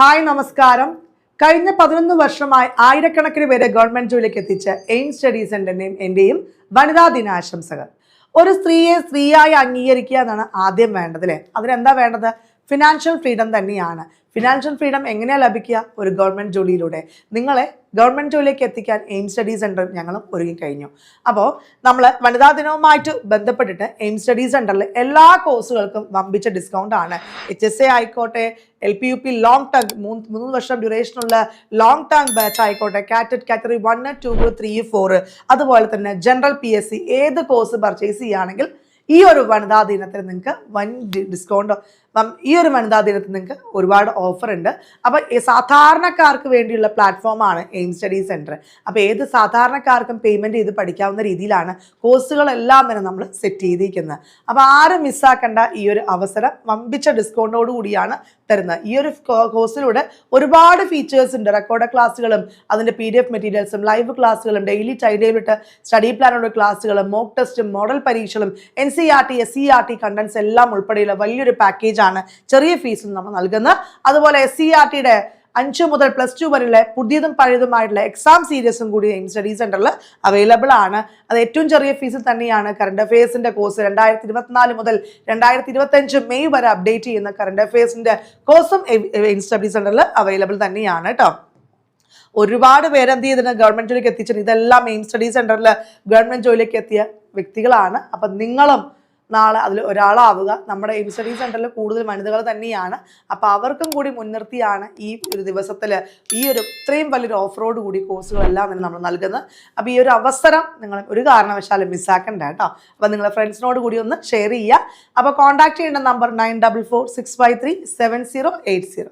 Hi നമസ്കാരം. കഴിഞ്ഞ പതിനൊന്ന് വർഷമായി ആയിരക്കണക്കിന് പേരെ ഗവൺമെന്റ് ജോലിക്ക് എത്തിച്ച എയിം സ്റ്റഡി സെന്ററിന്റെയും എന്റെയും വനിതാ ദിനാശംസകൾ. ഒരു സ്ത്രീയെ സ്ത്രീയായി അംഗീകരിക്കുക എന്നാണ് ആദ്യം വേണ്ടത് അല്ലേ? അതിനെന്താ വേണ്ടത്? ഫിനാൻഷ്യൽ ഫ്രീഡം തന്നെയാണ്. ഫിനാൻഷ്യൽ ഫ്രീഡം എങ്ങനെയാണ് ലഭിക്കുക? ഒരു ഗവൺമെന്റ് ജോലിയിലൂടെ. നിങ്ങളെ ഗവൺമെന്റ് ജോലിയിലേക്ക് എത്തിക്കാൻ എയിം സ്റ്റഡി സെന്റർ ഞങ്ങളും ഒരുങ്ങിക്കഴിഞ്ഞു അപ്പോൾ നമ്മൾ വനിതാ ദിനവുമായിട്ട് ബന്ധപ്പെട്ടിട്ട് എയിം സ്റ്റഡി സെന്ററിൽ എല്ലാ കോഴ്സുകൾക്കും വമ്പിച്ച ഡിസ്കൗണ്ട് ആണ്. എച്ച് എസ് എ ആയിക്കോട്ടെ L P U P long term മൂന്ന് മൂന്ന് വർഷം ഡ്യൂറേഷനുള്ള ലോങ് ടേം ബാച്ച് ആയിക്കോട്ടെ കാറ്റഡ് category one two three four അതുപോലെ തന്നെ ജനറൽ പി എസ് സി ഏത് കോഴ്സ് പർച്ചേസ് ചെയ്യുകയാണെങ്കിൽ ഈ ഒരു വനിതാ ദിനത്തിൽ നിങ്ങൾക്ക് വൻ ഡിസ്കൗണ്ട് ഈ ഒരു വനിതാ ദിനത്തിൽ നിങ്ങൾക്ക് ഒരുപാട് ഓഫർ ഉണ്ട്. അപ്പോൾ സാധാരണക്കാർക്ക് വേണ്ടിയുള്ള പ്ലാറ്റ്ഫോമാണ് എയിം സ്റ്റഡി സെന്റർ അപ്പോൾ ഏത് സാധാരണക്കാർക്കും പേയ്മെന്റ് ചെയ്ത് പഠിക്കാവുന്ന രീതിയിലാണ് കോഴ്സുകളെല്ലാം തന്നെ നമ്മൾ സെറ്റ് ചെയ്തിരിക്കുന്നത്. അപ്പോൾ ആരും മിസ്സാക്കേണ്ട ഈ ഒരു അവസരം. വമ്പിച്ച ഡിസ്കൗണ്ടോട് കൂടിയാണ് തരുന്നത്. ഈ ഒരു കോഴ്സിലൂടെ ഒരുപാട് ഫീച്ചേഴ്സ് ഉണ്ട്. റെക്കോർഡ് ക്ലാസ്സുകളും അതിന്റെ പി ഡി എഫ് മെറ്റീരിയൽസും ലൈവ് ക്ലാസ്സുകളും ഡെയിലി ടൈം ടേബിളിട്ട് സ്റ്റഡി പ്ലാനുള്ള ക്ലാസ്സുകളും മോക്ക് ടെസ്റ്റും മോഡൽ പരീക്ഷകളും N R T S C R T contents എല്ലാം ഉൾപ്പെടെയുള്ള വലിയൊരു പാക്കേജ് ആണ് ചെറിയ ഫീസും നമ്മൾ നൽകുന്നത്. അതുപോലെ എസ് സി ആർ ടിയുടെ അഞ്ച് മുതൽ പ്ലസ് ടു വരെയുള്ള പുതിയതും പഴയതുമായിട്ടുള്ള എക്സാം സീരീസും കൂടി എയിം സ്റ്റഡി സെന്ററിൽ അവൈലബിൾ ആണ്. അത് ഏറ്റവും ചെറിയ ഫീസിൽ തന്നെയാണ് കറണ്ട് അഫയേഴ്സിന്റെ കോഴ്സ് രണ്ടായിരത്തി ഇരുപത്തിനാല് മുതൽ രണ്ടായിരത്തി ഇരുപത്തഞ്ച് മെയ് വരെ അപ്ഡേറ്റ് ചെയ്യുന്ന കറണ്ട് അഫയേഴ്സിന്റെ കോഴ്സും എയിം സ്റ്റഡി സെന്ററിൽ അവൈലബിൾ തന്നെയാണ് കേട്ടോ ഒരുപാട് പേര് എന്ത് ഗവൺമെന്റ് ജോലിക്ക് എത്തിച്ചിട്ട് ഇതെല്ലാം മെയിൻ സ്റ്റഡി സെന്ററിൽ ഗവൺമെന്റ് ജോലിക്ക് എത്തിയ വ്യക്തികളാണ്. അപ്പം നിങ്ങളും നാളെ അതിൽ ഒരാളാവുക. നമ്മുടെ എയിം സ്റ്റഡി സെന്ററിൽ കൂടുതൽ വനിതകൾ തന്നെയാണ്. അപ്പോൾ അവർക്കും കൂടി മുൻനിർത്തിയാണ് ഈ ഒരു ദിവസത്തിൽ ഈ ഒരു ഇത്രയും വലിയൊരു റോഡ് കൂടി കോഴ്സുകളെല്ലാം തന്നെ നമ്മൾ നൽകുന്നത്. അപ്പോൾ ഈ ഒരു അവസരം നിങ്ങൾ ഒരു കാരണവശാലും മിസ്സാക്കണ്ട കേട്ടോ. അപ്പോൾ നിങ്ങളെ ഫ്രണ്ട്സിനോട് കൂടി ഒന്ന് ഷെയർ ചെയ്യുക. അപ്പോൾ കോൺടാക്ട് ചെയ്യേണ്ട number nine double four six five three seven zero eight zero